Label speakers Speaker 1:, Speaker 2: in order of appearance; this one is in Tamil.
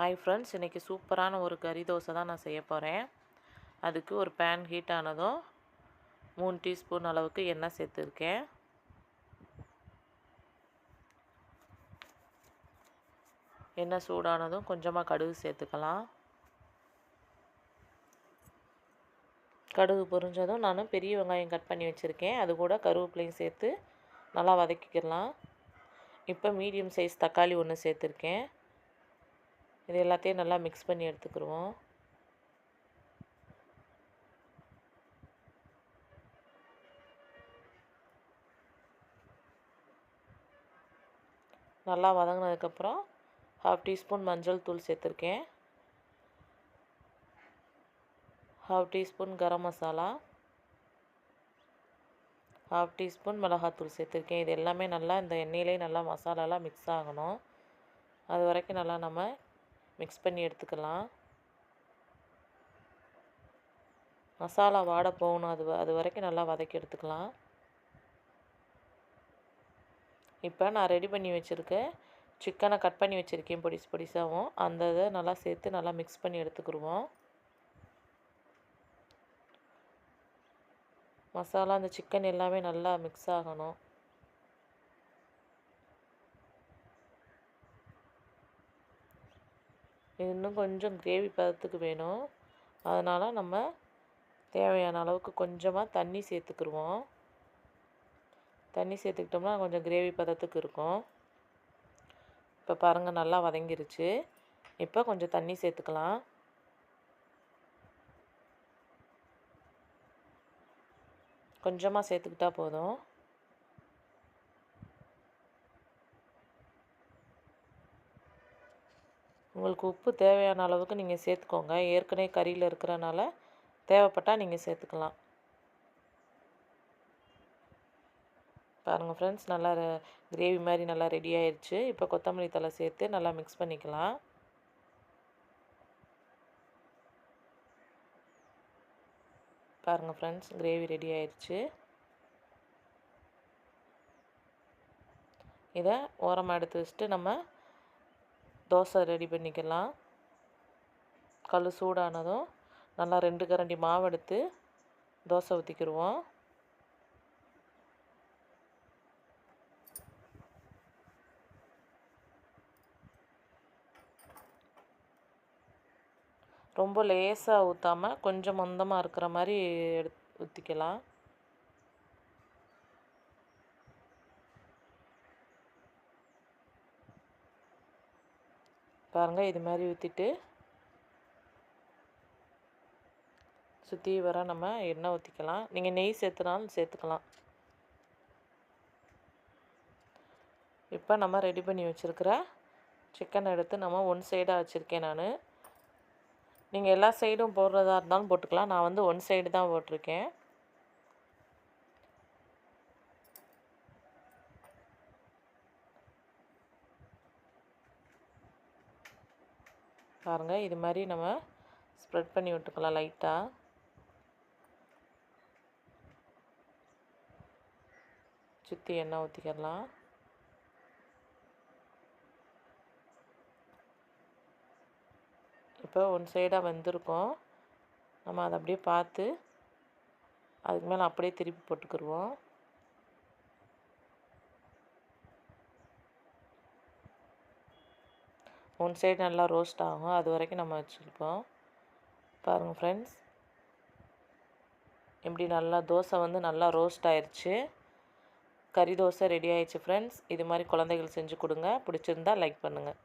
Speaker 1: ஹாய் ஃப்ரெண்ட்ஸ் இன்றைக்கி சூப்பரான ஒரு கறி தோசை தான் நான் செய்ய போகிறேன் அதுக்கு ஒரு பேன் ஹீட் ஆனதும் மூணு டீஸ்பூன் அளவுக்கு எண்ணெய் சேர்த்துருக்கேன். எண்ணெய் சூடானதும் கொஞ்சமாக கடுகு சேர்த்துக்கலாம். கடுகு பொரிஞ்சதும் நான் பெரிய வெங்காயம் கட் பண்ணி வச்சுருக்கேன். அது கூட கருவேப்பிலையும் சேர்த்து நல்லா வதக்கிக்கலாம். இப்போ மீடியம் சைஸ் தக்காளி ஒன்று சேர்த்துருக்கேன். இது எல்லாத்தையும் நல்லா மிக்ஸ் பண்ணி எடுத்துக்கிடுவோம் நல்லா வதங்கினதுக்கப்புறம் ஹாஃப் டீஸ்பூன் மஞ்சள் தூள் சேர்த்துருக்கேன். Half teaspoon garam masala. Half teaspoon மிளகாத்தூள் சேர்த்துருக்கேன். இது எல்லாமே நல்லா இந்த எண்ணெயிலே நல்லா மசாலாலாம் மிக்ஸ் ஆகணும். அது வரைக்கும் நல்லா நம்ம மிக்ஸ் பண்ணி எடுத்துக்கலாம். மசாலா வாட போகணும். அது அது வரைக்கும் நல்லா வதக்கி எடுத்துக்கலாம். இப்போ நான் ரெடி பண்ணி வச்சுருக்கேன். சிக்கனை கட் பண்ணி வச்சுருக்கேன் பொடிசு பொடிசாகவும் அந்த இதை நல்லா சேர்த்து நல்லா மிக்ஸ் பண்ணி எடுத்துக்கிடுவோம். மசாலா அந்த சிக்கன் எல்லாமே நல்லா மிக்ஸ் ஆகணும். இன்னும் கொஞ்சம் கிரேவி பதத்துக்கு வேணும். அதனால் நம்ம தேவையான அளவுக்கு கொஞ்சமாக தண்ணி சேர்த்துக்குருவோம். தண்ணி சேர்த்துக்கிட்டோம்னா கொஞ்சம் கிரேவி பதத்துக்கு இருக்கும். இப்போ பாருங்கள் நல்லா வதங்கிருச்சு. இப்போ கொஞ்சம் தண்ணி சேர்த்துக்கலாம். கொஞ்சமாக சேர்த்துக்கிட்டா போதும். உங்களுக்கு உப்பு தேவையான அளவுக்கு நீங்கள் சேர்த்துக்கோங்க. ஏற்கனவே கறியில் இருக்கிறனால தேவைப்பட்டால் நீங்கள் சேர்த்துக்கலாம். பாருங்கள் ஃப்ரெண்ட்ஸ் நல்லா கிரேவி மாதிரி நல்லா ரெடி ஆயிடுச்சு இப்போ கொத்தமல்லி தலை சேர்த்து நல்லா மிக்ஸ் பண்ணிக்கலாம். பாருங்கள் ஃப்ரெண்ட்ஸ் கிரேவி ரெடி ஆயிடுச்சு இதை ஓரமாக எடுத்து வச்சுட்டு நம்ம தோசை ரெடி பண்ணிக்கலாம். கல் சூடானதும் நல்லா ரெண்டு கரண்டி மாவு எடுத்து தோசை ஊற்றிக்கிடுவோம் ரொம்ப லேசாக ஊற்றாமல் கொஞ்சம் மந்தமாக இருக்கிற மாதிரி எடுத் ஊற்றிக்கலாம் பாருங்கள் இது மாதிரி ஊற்றிட்டு சுற்றி வர நம்ம எண்ணெய் ஊற்றிக்கலாம் நீங்கள் நெய் சேர்த்துனாலும் சேர்த்துக்கலாம். இப்போ நம்ம ரெடி பண்ணி வச்சுருக்கிற சிக்கன் எடுத்து நம்ம ஒன் சைடாக வச்சுருக்கேன் நான். நீங்கள் எல்லா சைடும் போடுறதா இருந்தாலும் போட்டுக்கலாம். நான் வந்து ஒன் சைடு தான் போட்டிருக்கேன். பாருங்கள் இது மாதிரி நம்ம ஸ்ப்ரெட் பண்ணி விட்டுக்கலாம் லைட்டாக சுற்றி எண்ணெய் ஊற்றிக்கலாம் இப்போ ஒன் சைடாக வந்திருக்கோம். நம்ம அதை அப்படியே பார்த்து அதுக்கு மேலே அப்படியே திருப்பி போட்டுக்கிடுவோம் ஒன் சைடு நல்லா ரோஸ்ட் ஆகும். அது வரைக்கும் நம்ம வச்சுருப்போம். பாருங்கள் ஃப்ரெண்ட்ஸ் இப்படி நல்லா தோசை வந்து நல்லா ரோஸ்ட் ஆயிடுச்சு கறி தோசை ரெடி ஆயிடுச்சு ஃப்ரெண்ட்ஸ் இது மாதிரி குழந்தைகள் செஞ்சு கொடுங்க. பிடிச்சிருந்தா லைக் பண்ணுங்கள்